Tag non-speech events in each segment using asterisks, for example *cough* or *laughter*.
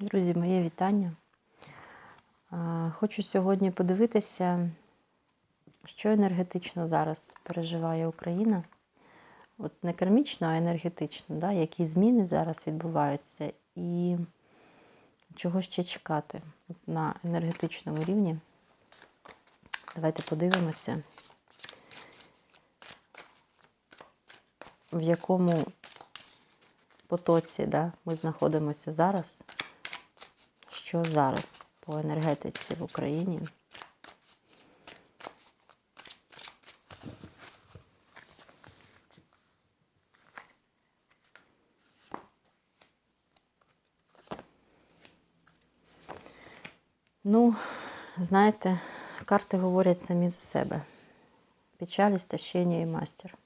Друзі, моє вітання. Хочу сьогодні подивитися, що енергетично зараз переживає Україна. От не кармічно, а енергетично, да? які зміни зараз відбуваються і чого ще чекати на енергетичному рівні. Давайте подивимося, в якому потоці да, ми знаходимося зараз. Що зараз по енергетиці в Україні? Ну, знаєте, карти говорять самі за себе. Печаль, істощення і мастер.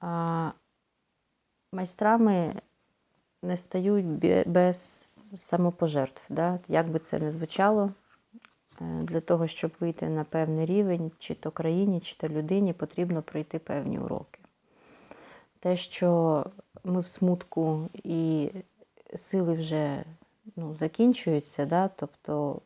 А майстрами не стають без самопожертв. Да? Як би це не звучало, е, для того, щоб вийти на певний рівень, чи то країні, чи то людині, потрібно пройти певні уроки. Те, що ми в смутку і сили вже ну, закінчуються, да? тобто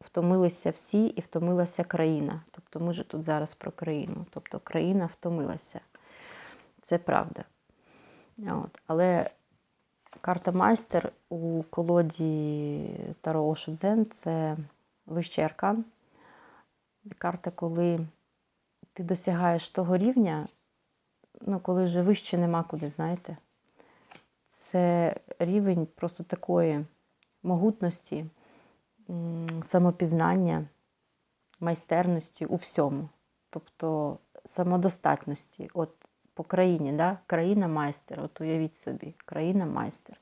втомилися всі і втомилася країна. Тобто ми ж тут зараз про країну. Тобто країна втомилася. Це правда. От. Але карта майстер у колоді Таро Ошудзен це вищий аркан. Карта, коли ти досягаєш того рівня, ну, коли вже вище нема куди, знаєте. Це рівень просто такої могутності, самопізнання, майстерності у всьому. Тобто самодостатності. От по країні, да? країна майстер. От уявіть собі, країна майстер.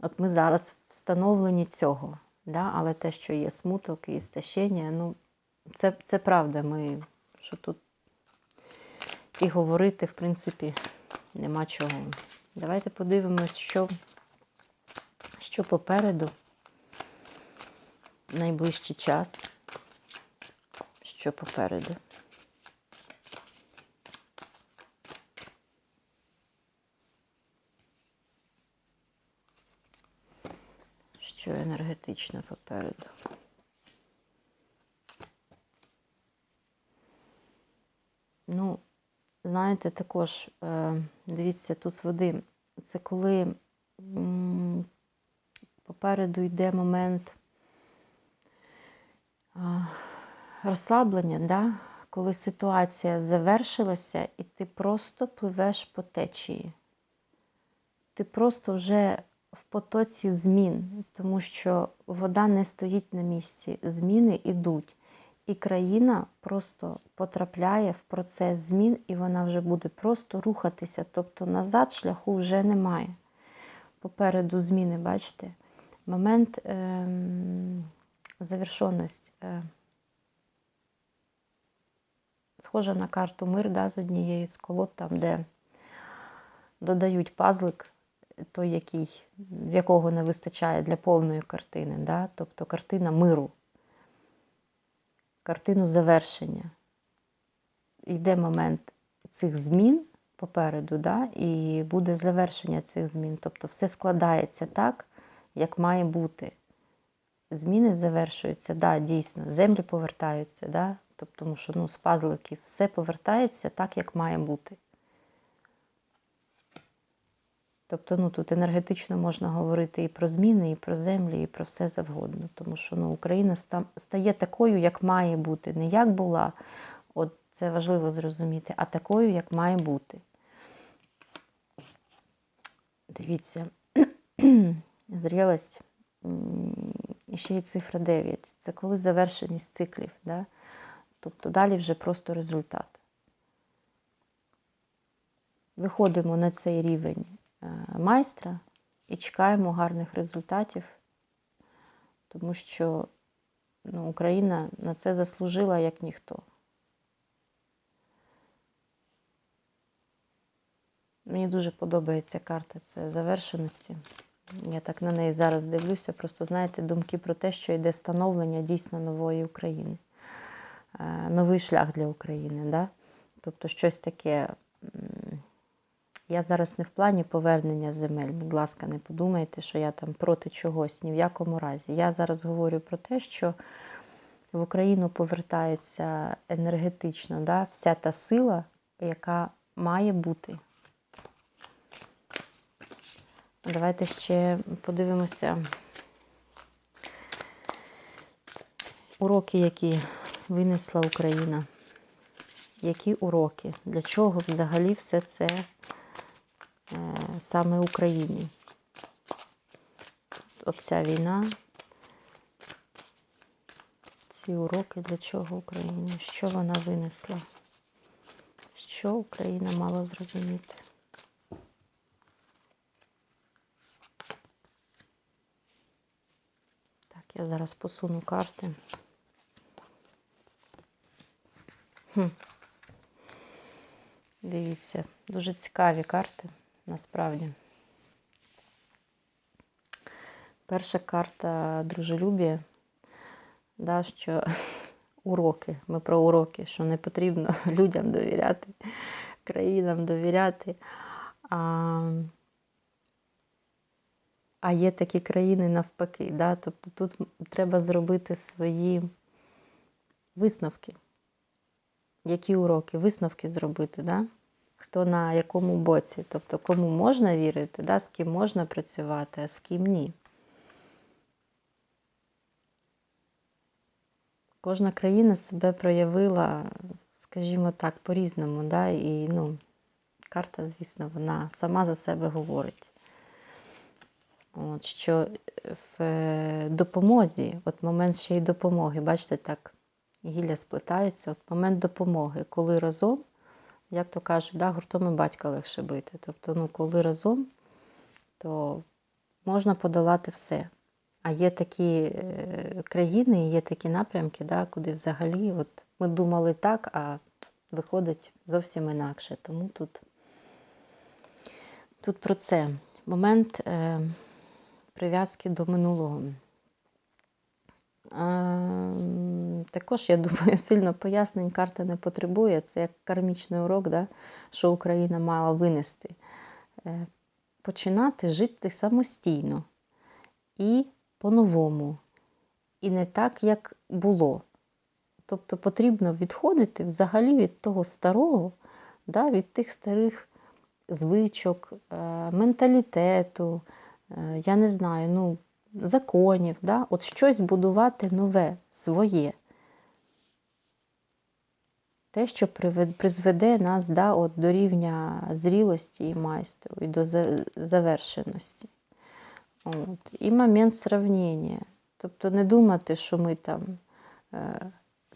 От ми зараз встановлені цього, да? але те, що є смуток і стащення, ну, це, це правда. Ми, що тут і говорити, в принципі, нема чого. Давайте подивимось, що, що попереду найближчий час. Що попереду. Що енергетично попереду. Ну, знаєте, також, е, дивіться, тут води. Це коли попереду йде момент розслаблення, да? коли ситуація завершилася, і ти просто пливеш по течії. Ти просто вже в потоці змін, тому що вода не стоїть на місці, зміни йдуть. І країна просто потрапляє в процес змін, і вона вже буде просто рухатися. Тобто назад шляху вже немає. Попереду зміни, бачите? Момент ем, завершеності. Е, схожа на карту мир да, з однієї з колод, там, де додають пазлик, той, який, якого не вистачає для повної картини. Да? Тобто картина миру картину завершення. Йде момент цих змін попереду, да? і буде завершення цих змін. Тобто все складається так, як має бути. Зміни завершуються, да, дійсно, землі повертаються, да? тобто, тому що ну, з пазликів все повертається так, як має бути. Тобто ну, тут енергетично можна говорити і про зміни, і про землі, і про все завгодно. Тому що ну, Україна стає такою, як має бути. Не як була, от це важливо зрозуміти, а такою, як має бути. Дивіться, *clears throat* зрілость. Ще й цифра 9. Це коли завершеність циклів. Да? Тобто далі вже просто результат. Виходимо на цей рівень майстра і чекаємо гарних результатів, тому що ну, Україна на це заслужила як ніхто. Мені дуже подобається карта це завершеності. Я так на неї зараз дивлюся. Просто знаєте, думки про те, що йде становлення дійсно нової України, новий шлях для України. Да? Тобто щось таке Я зараз не в плані повернення земель. Будь ласка, не подумайте, що я там проти чогось, ні в якому разі. Я зараз говорю про те, що в Україну повертається енергетично да, вся та сила, яка має бути. Давайте ще подивимося уроки, які винесла Україна. Які уроки? Для чого взагалі все це саме Україні? Оця війна. Ці уроки для чого Україні? Що вона винесла? Що Україна мала зрозуміти? Так, я зараз посуну карти. Хм. Дивіться, дуже цікаві карти, насправді. Перша карта дружелюбія, да, що *laughs* уроки. Ми про уроки, що не потрібно *laughs* людям довіряти, країнам довіряти. А, а є такі країни навпаки. Да? Тобто тут треба зробити свої висновки. Які уроки, висновки зробити, да? Хто на якому боці, тобто кому можна вірити, да? з ким можна працювати, а з ким ні. Кожна країна себе проявила, скажімо так, по-різному. Да? І ну, карта, звісно, вона сама за себе говорить. От, Що в допомозі, от момент ще й допомоги, бачите, так, гілля сплетаються, от момент допомоги, коли разом, як то кажуть, да, гуртом і батька легше бити. Тобто, ну, коли разом, то можна подолати все. А є такі е, країни, є такі напрямки, да, куди взагалі от ми думали так, а виходить зовсім інакше. Тому тут, тут про це. Момент е, прив'язки до минулого. Е, також, я думаю, *laughs* сильно пояснень карта не потребує. Це як кармічний урок, да, що Україна мала винести. Е, починати жити самостійно. І по-новому. І не так, як було. Тобто потрібно відходити взагалі від того старого, да, від тих старих звичок, е, менталітету, е, я не знаю, ну, законів, да, от щось будувати нове, своє. Те, що призведе нас да, от, до рівня зрілості і майстру, і до завершеності. От. І момент сравнення. Тобто не думати, що ми там е,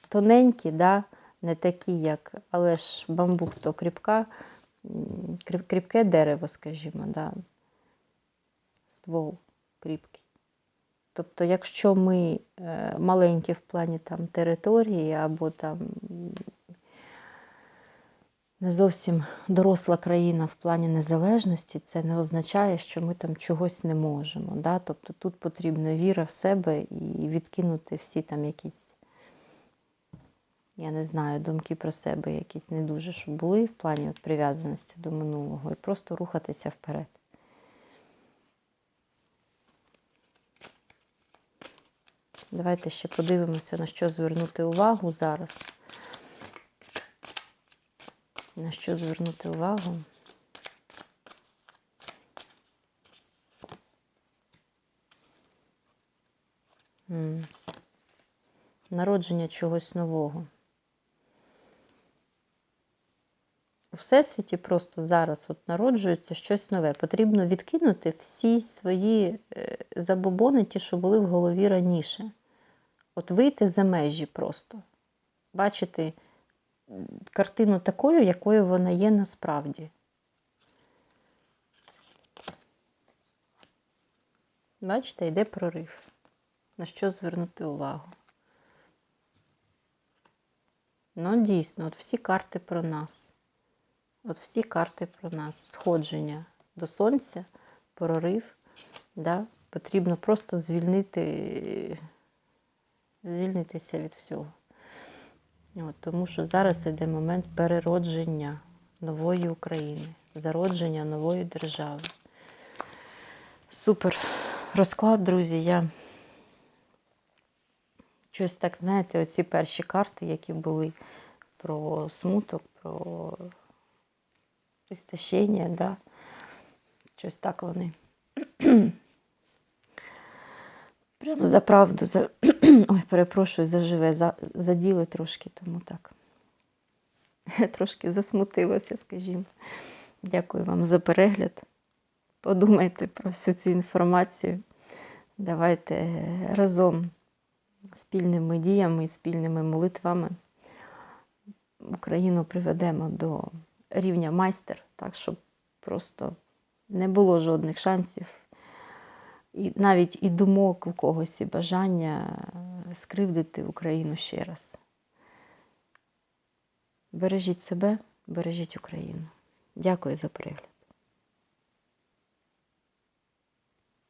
тоненькі, да, не такі, як, але ж бамбук то кріпка, кріп, кріпке дерево, скажімо, да, ствол кріпкий. Тобто, якщо ми е, маленькі в плані там, території або там не зовсім доросла країна в плані незалежності, це не означає, що ми там чогось не можемо. Да? Тобто тут потрібна віра в себе і відкинути всі там якісь, я не знаю, думки про себе, якісь не дуже, щоб були в плані от прив'язаності до минулого, і просто рухатися вперед. Давайте ще подивимося, на що звернути увагу зараз. На що звернути увагу? Народження чогось нового. У всесвіті просто зараз от народжується щось нове. Потрібно відкинути всі свої е, забобони, ті, що були в голові раніше. От вийти за межі просто. Бачити картину такою, якою вона є насправді. Бачите, йде прорив. На що звернути увагу? Ну, дійсно, от всі карти про нас. От всі карти про нас. Сходження до сонця, прорив. Да? Потрібно просто звільнити, звільнитися від всього. От, Тому що зараз йде момент переродження нової України, зародження нової держави. Супер розклад, друзі. Я щось так, знаєте, оці перші карти, які були про смуток, про істощення, да? щось так вони. *clears throat* Прямо за правду, за... *clears throat* ой, перепрошую, заживе, за... заділи трошки, тому так. *laughs* Трошки засмутилася, скажімо. Дякую вам за перегляд. Подумайте про всю цю інформацію. Давайте разом спільними діями спільними молитвами Україну приведемо до рівня майстер, так, щоб просто не було жодних шансів. І навіть і думок у когось, і бажання скривдити Україну ще раз. Бережіть себе, бережіть Україну. Дякую за перегляд.